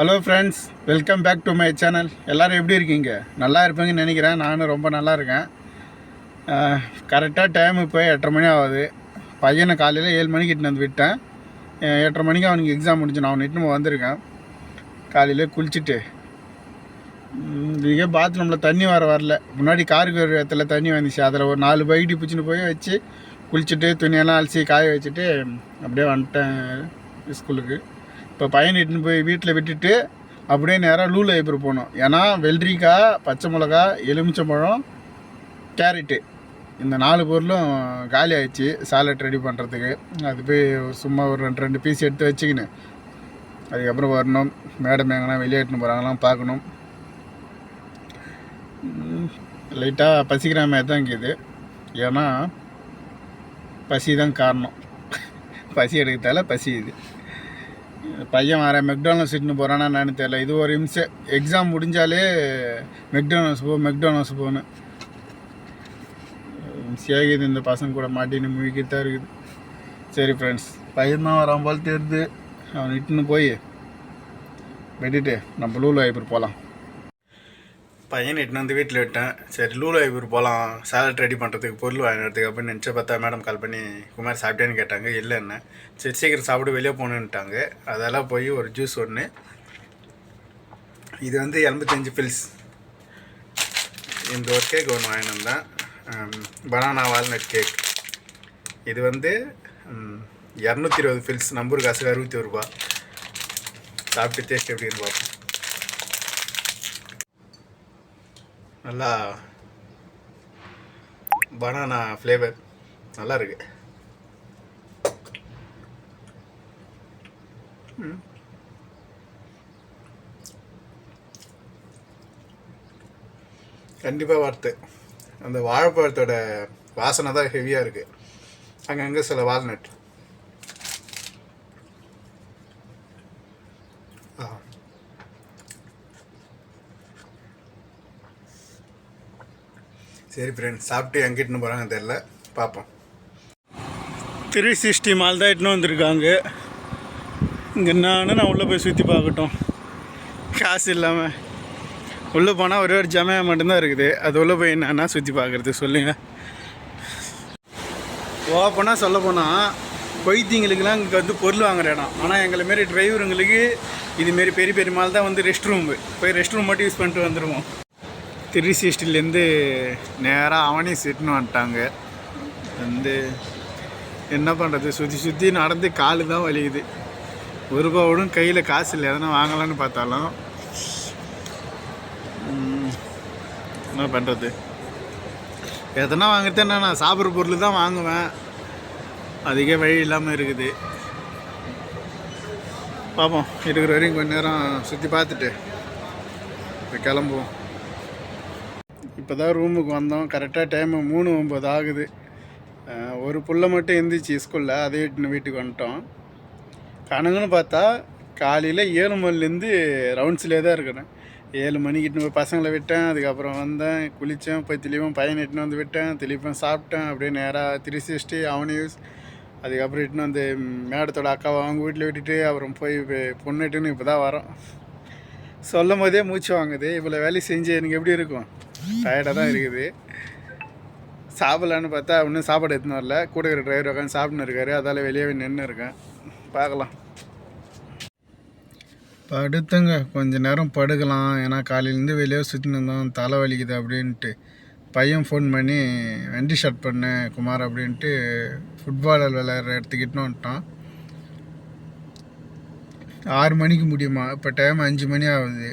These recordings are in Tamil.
Hello friends welcome back to my channel எல்லோரும் எப்படி இருக்கீங்க? நல்லா இருப்பீங்கன்னு நினைக்கிறேன். நானும் ரொம்ப நல்லா இருக்கேன். கரெக்டாக டைம் இப்போ எட்டரை மணி ஆகுது. பையனை காலையில் ஏழு மணிக்கு இட்டுன்னு வந்து விட்டேன். எட்டரை மணிக்கு அவனுக்கு எக்ஸாம் முடிஞ்சு நான் அவனை இட்டுன்னு வந்திருக்கேன். காலையில் குளிச்சுட்டு. இங்கே பாத்ரூமில் தண்ணி வர வரல. முன்னாடி காருக்கு ஒரு இடத்துல தண்ணி வந்துச்சு. அதில் ஒரு நாலு பைடி பிடிச்சின்னு போய் வச்சு குளிச்சுட்டு துணியெல்லாம் அலசி காய வச்சுட்டு அப்படியே வந்துட்டேன் ஸ்கூலுக்கு. இப்போ பையனை இட்டுன்னு போய் வீட்டில் விட்டுட்டு அப்படியே நேராக லூ ஐப்பர் போகணும். ஏன்னா வெள்ளரிக்காய் பச்சை மிளகா எலுமிச்சம்பழம் கேரட்டு. இந்த நாலு பொருளும் காலி ஆயிடுச்சு. சாலட் ரெடி பண்ணுறதுக்கு அது போய் சும்மா ஒரு ரெண்டு ரெண்டு பீஸ் எடுத்து வச்சுக்கின்னு அதுக்கப்புறம் வரணும். மேடம் எங்கன்னா வெளியே போகிறாங்களாம் பார்க்கணும். லைட்டாக பசிக்கிற மாதிரி தான் இருக்குது. ஏன்னா பசி தான் காரணம். பசி எடுக்கிறதால பசி இது. பையன் வர மெக்டானல்ஸ் இட்டுன்னு போகிறானா என்னன்னு தெரியல. இது ஒரு நிமிஷம். எக்ஸாம் முடிஞ்சாலே மெக்டானல்ஸ் போ மெக்டானல்ஸ் போகணும் சேகிது இந்த பசங்க கூட மாட்டின்னு முழிக்கிட்டு தான் இருக்குது. சரி ஃப்ரெண்ட்ஸ் பையன் தான் வரான் போல் தெரியுது. அவன் இட்டுன்னு போய். வெட்டிட்டு நம்ம லூலு வாய்ப்பு போகலாம் பையன் எட்டுன்னு வந்து வீட்டில் விட்டேன். சரி லூலு போகலாம் சாலட் ரெடி பண்ணுறதுக்கு பொருள் வாங்கினதுக்கு அப்படின்னு நினச்ச பார்த்தா மேடம் கால் பண்ணி குமார் சாப்பிட்டேன்னு கேட்டாங்க. இல்லைன்னு சரி சீக்கிரம் சாப்பிட்டு வெளியே போகணுன்ட்டாங்க. அதெல்லாம் போய் ஒரு ஜூஸ் ஒன்று இது வந்து எண்பத்தஞ்சு பில்ஸ் இந்த ஒரு கேக் ஒன்று வாங்கிட்டு வந்தேன். பனானா வால்நட் கேக் இது வந்து இரநூத்தி இருபது பில்ஸ் நம்பர் காசுக்கு அறுபத்தி ஒரு ரூபா சாப்பிட்டு டேஸ்ட் எப்படின்னு பார்ப்போம் நல்லா பனானா ஃப்ளேவர் நல்லா இருக்கு. ம். கண்டிப்பாக வார்த்தை அந்த வாழைப்பழத்தோட வாசனை தான் ஹெவியாக இருக்குது அங்கங்கே சில வால்நட் ஆ. சரி ஃப்ரெண்ட்ஸ் சாப்பிட்டு எங்கிட்டுன்னு போகிறாங்க தெரில பார்ப்போம் த்ரீ சிக்ஸ்டி மால் தான் இட்டுன்னு வந்திருக்காங்க. இங்கே என்னான்னு நான் உள்ளே போய் சுற்றி பார்க்கட்டும். காசு இல்லாமல் உள்ளே போனால் ஒரே ஒரு ஜமையா மட்டும்தான் இருக்குது. அது உள்ளே போய் என்னன்னா சுற்றி பார்க்குறது சொல்லுங்கள் ஓப்பனாக சொல்ல போனால் கொய்த்திங்களுக்கெல்லாம் இங்கே வந்து பொருள் வாங்குற இடம். ஆனால் எங்களை மாரி டிரைவருங்களுக்கு இதுமாரி பெரிய பெரிய மால் தான் வந்து ரெஸ்ட் ரூம் போய் ரெஸ்ட் ரூம் மட்டும் யூஸ் பண்ணிட்டு வந்துடுவோம் த்ரீ சிக்ஸ்டிலேருந்து நேராக அவனே சிட்டுன்னு வந்துட்டாங்க. வந்து என்ன பண்ணுறது? சுற்றி சுற்றி நடந்து காலு தான் வலிக்குது. ஒரு ரூபாவோடும் கையில் காசு இல்லை. எதனா வாங்கலாம்னு பார்த்தாலும். என்ன பண்ணுறது? எதனா வாங்குறது என்ன நான் சாப்பிட்ற பொருள் தான் வாங்குவேன். அதுக்கே வழி இல்லாமல் இருக்குது. பார்ப்போம் இருக்கிற வரையும் கொஞ்ச நேரம் சுற்றி பார்த்துட்டு இப்போ கிளம்புவோம். இப்போ தான் ரூமுக்கு வந்தோம் கரெக்டாக டைமு மூணு ஒம்பது ஆகுது. ஒரு புள்ள மட்டும் எந்திரிச்சு ஸ்கூலில் அதே இட்டுன்னு வீட்டுக்கு வந்துட்டோம். கணக்குன்னு பார்த்தா காலையில் ஏழு மணிலேருந்து ரவுண்ட்ஸ்லேயே தான் இருக்கிறேன். ஏழு மணிக்கு இட்டுன்னு போய் பசங்களை விட்டேன். அதுக்கப்புறம் வந்தேன் குளித்தேன் போய் திலீபம் பையனை இட்டுன்னு வந்து விட்டேன். திலீபம் சாப்பிட்டேன். அப்படியே நேராக த்ரீ சிக்ஸ்டி அவன் யூஸ் அதுக்கப்புறம் இட்டுன்னு வந்து மேடத்தோட அக்காவை அவங்க வீட்டில் விட்டுட்டு அப்புறம் போய் பொண்ணு இட்டுன்னு இப்போ தான் வரோம். சொல்லும் போதே மூச்சு வாங்குது. இவ்வளோ வேலை செஞ்சு எனக்கு எப்படி இருக்கும்? டயர்டாக தான் இருக்குது. சாப்பிட்லான்னு பார்த்தா இன்னும் சாப்பாடு எடுத்துன்னு வரல. கூட இருக்கிற டிரைவர் உட்காந்து சாப்பிட்னு இருக்காரு. அதால் வெளியே நின்று இருக்கேன். பார்க்கலாம். படுத்துங்க. கொஞ்ச நேரம் படுக்கலாம். ஏன்னா காலையிலேருந்து வெளியே சுற்றின்னு இருந்தோம். தலை வலிக்குது அப்படின்ட்டு. பையன் ஃபோன் பண்ணி வண்டி ஷார்ட் பண்ணு குமார் அப்படின்ட்டு ஃபுட்பாலர் விளையாடுற இடத்துக்கிட்டு வந்துட்டான். ஆறு மணிக்கு முடியுமா? இப்போ டைம் அஞ்சு மணி ஆகுது.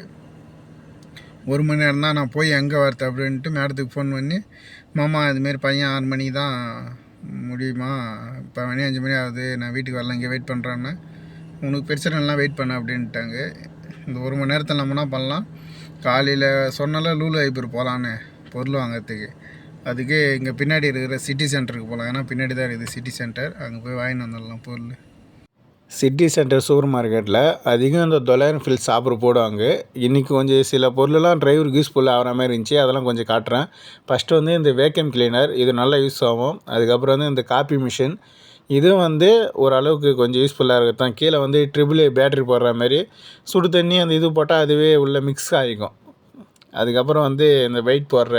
ஒரு மணி நேரம் தான் நான் போய் எங்கே வரது அப்படின்ட்டு மேடத்துக்கு ஃபோன் பண்ணி மாமா இதுமாரி பையன் ஆறு மணி தான் முடியுமா? இப்போ மணி அஞ்சு மணி ஆகுது நான் வீட்டுக்கு வரல இங்கே வெயிட் பண்ணுறேன்னு உனக்கு பிரச்சனை எல்லாம் வெயிட் பண்ண அப்படின்ட்டாங்க. இந்த ஒரு மணி நேரத்தில் நம்ம என்ன பண்ணலாம்? காலையில் சொன்னால லூலு ஐபர் போகலான்னு பொருள் வாங்கிறதுக்கு. அதுக்கு இங்கே பின்னாடி இருக்கிற சிட்டி சென்டருக்கு போகலாம் ஏன்னா பின்னாடி தான் இருக்குது சிட்டி சென்டர் அங்கே போய் வாங்கிட்டு வந்துடலாம் பொருள். சிட்டி சென்டர் சூப்பர் மார்க்கெட்டில் அதிகம் இந்த தொள்ளாயிரம் ஃபில் சாப்பிட போடுவாங்க. இன்றைக்கி கொஞ்சம் சில பொருளெல்லாம் டிரைவருக்கு யூஸ்ஃபுல் ஆகிற மாதிரி இருந்துச்சு அதெல்லாம் கொஞ்சம் காட்டுறேன். ஃபஸ்ட்டு வந்து இந்த வேக்கம் கிளீனர் இது நல்லா யூஸ் ஆகும். அதுக்கப்புறம் வந்து இந்த காப்பி மிஷின் இதுவும் வந்து ஓரளவுக்கு கொஞ்சம் யூஸ்ஃபுல்லாக இருக்குது தான் கீழே வந்து ட்ரிபிள் ஏ பேட்டரி போடுற மாதிரி சுடு தண்ணி அந்த இது போட்டால் அதுவே உள்ளே மிக்ஸ் ஆகிக்கும். அதுக்கப்புறம் வந்து இந்த வெயிட் போடுற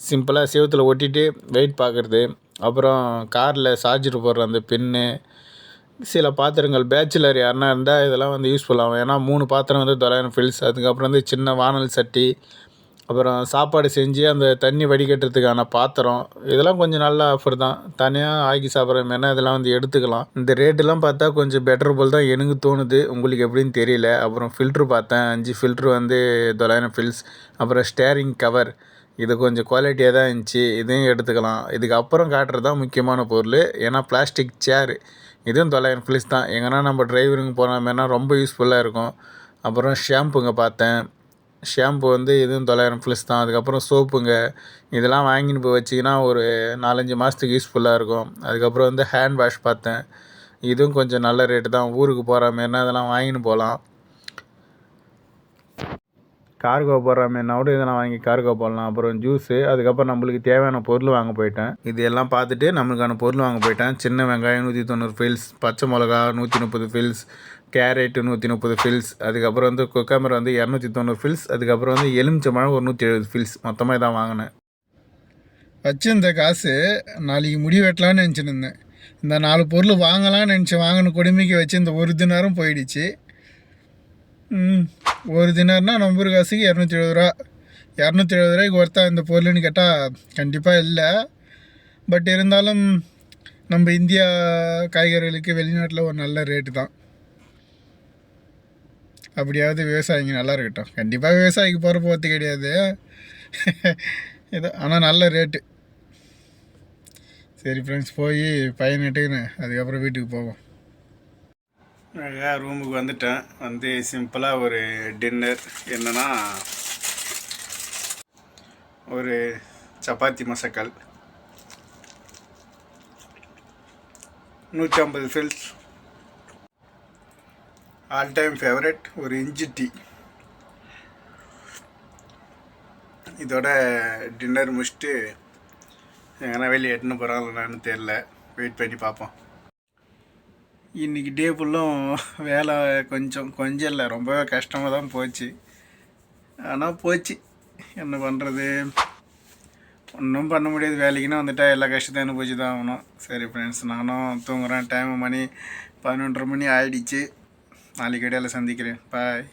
சிம்பிளாக செவுத்தில் ஒட்டிட்டு வெயிட் பார்க்குறது. அப்புறம் காரில் சார்ஜர் போடுற அந்த பின்னு சில பாத்திரங்கள் பேச்சுலர் யாருனா இருந்தால் இதெல்லாம் வந்து யூஸ்ஃபுல் ஆகும். ஏன்னா மூணு பாத்திரம் வந்து தொள்ளாயிரம் ஃபில்ஸ் அதுக்கப்புறம் வந்து சின்ன வானல் சட்டி அப்புறம் சாப்பாடு செஞ்சு அந்த தண்ணி வடிகட்டுறதுக்கான பாத்திரம் இதெல்லாம் கொஞ்சம் நல்ல ஆஃபர் தான். தனியாக ஆக்கி சாப்பிட்ற மாதிரினா இதெல்லாம் வந்து எடுத்துக்கலாம். இந்த ரேட்டெல்லாம் பார்த்தா கொஞ்சம் பெட்டர் போல் தான் எனக்கு தோணுது. உங்களுக்கு எப்படின்னு தெரியல. அப்புறம் ஃபில்ட்ரு பார்த்தேன். அஞ்சு ஃபில்ட்ரு வந்து தொள்ளாயிரம் ஃபில்ஸ் அப்புறம் ஸ்டேரிங் கவர் இது கொஞ்சம் குவாலிட்டியாக தான் இருந்துச்சு. இதையும் எடுத்துக்கலாம். இதுக்கப்புறம் காட்டுறது தான் முக்கியமான பொருள். ஏன்னா பிளாஸ்டிக் சேரு இதுவும் தொள்ளாயிரம் ஃபில்ஸ் தான். எங்கன்னா நம்ம டிரைவருங்க போன மாதிரினா ரொம்ப யூஸ்ஃபுல்லாக இருக்கும். அப்புறம் ஷாம்புங்க பார்த்தேன். ஷாம்பு வந்து இதுவும் தொள்ளாயிரம் ஃபில்ஸ் தான். அதுக்கப்புறம் சோப்புங்க இதெல்லாம் வாங்கின்னு போய் வச்சிங்கன்னா ஒரு நாலஞ்சு மாதத்துக்கு யூஸ்ஃபுல்லாக இருக்கும். அதுக்கப்புறம் வந்து ஹேண்ட் வாஷ் பார்த்தேன். இதுவும் கொஞ்சம் நல்ல ரேட்டு தான். ஊருக்கு போகிற மாரினா இதெல்லாம் வாங்கின்னு போகலாம். கார்கோ போடுற கூட இதை இதெல்லாம் வாங்கி கார்கோ போடலாம். அப்புறம் ஜூஸு அதுக்கப்புறம் நம்மளுக்கு தேவையான பொருள் வாங்க போயிட்டேன். இது எல்லாம் பார்த்துட்டு நம்மளுக்கான பொருள் வாங்க போயிட்டேன். சின்ன வெங்காயம் நூற்றி தொண்ணூறு ஃபில்ஸ் பச்சை மிளகா நூற்றி முப்பது ஃபில்ஸ் கேரட்டு நூற்றி முப்பது ஃபில்ஸ் அதுக்கப்புறம் வந்து குக்கம்பர் வந்து இரநூத்தி தொண்ணூறு ஃபில்ஸ் அதுக்கப்புறம் வந்து எலுமிச்சம்பழம் ஒரு நூற்றி எழுபது ஃபில்ஸ் மொத்தமாக இதான் வாங்கினேன். வச்சிருந்த காசு நாளைக்கு முடி வெட்டலான்னு நினச்சிட்டு இருந்தேன். இந்த நாலு பொருள் வாங்கலாம்னு நினச்சி வாங்கின கொடுமைக்கு வச்சு இந்த ஒரு தினாரும் போயிடுச்சு. ஒரு தினார்னா நம்பர் காசுக்கு இரநூத்தி எழுபது ரூபா. இரநூத்தி எழுபது ரூபாய்க்கு ஒருத்தா இந்த பொருள்னு கேட்டால் கண்டிப்பாக இல்லை. பட் இருந்தாலும் நம்ம இந்தியா காய்கறிகளுக்கு வெளிநாட்டில் ஒரு நல்ல ரேட்டு தான். அப்படியாவது விவசாயிங்க நல்லா இருக்கட்டும். கண்டிப்பாக விவசாயிக்கு போகிற போகிறது கிடையாது. ஏதோ ஆனால் நல்ல ரேட்டு சரி ஃப்ரெண்ட்ஸ் போய் பையனிட்டுன்னு அதுக்கப்புறம் வீட்டுக்கு போவோம். அழகாக ரூமுக்கு வந்துட்டேன். வந்து சிம்பிளாக ஒரு டின்னர் என்னென்னா ஒரு சப்பாத்தி மசக்கல் நூற்றி ஐம்பது ஃபில்ஸ் ஆல் டைம் ஃபேவரட் ஒரு இஞ்சி டீ இதோட டின்னர் முடிச்சுட்டு எங்கன்னா வெளியே எட்டுன்னு போகிறாங்களான்னு தெரில வெயிட் பண்ணி பார்ப்போம். இன்றைக்கி டே ஃபுல்லும் வேலை கொஞ்சம் கொஞ்சம் இல்லை. ரொம்பவே கஷ்டமாக தான் போச்சு. ஆனால் போச்சு. என்ன பண்ணுறது ஒன்றும் பண்ண முடியாது. வேலைக்குன்னு வந்துட்டா எல்லா கஷ்டத்தையும் அனுபவிச்சு தான் ஆகணும். சரி ஃப்ரெண்ட்ஸ் நானும் தூங்குறேன். டைம் மணி பதினொன்றரை மணி ஆயிடுச்சு. நாளைக்கு இடையில சந்திக்கிறேன். பாய்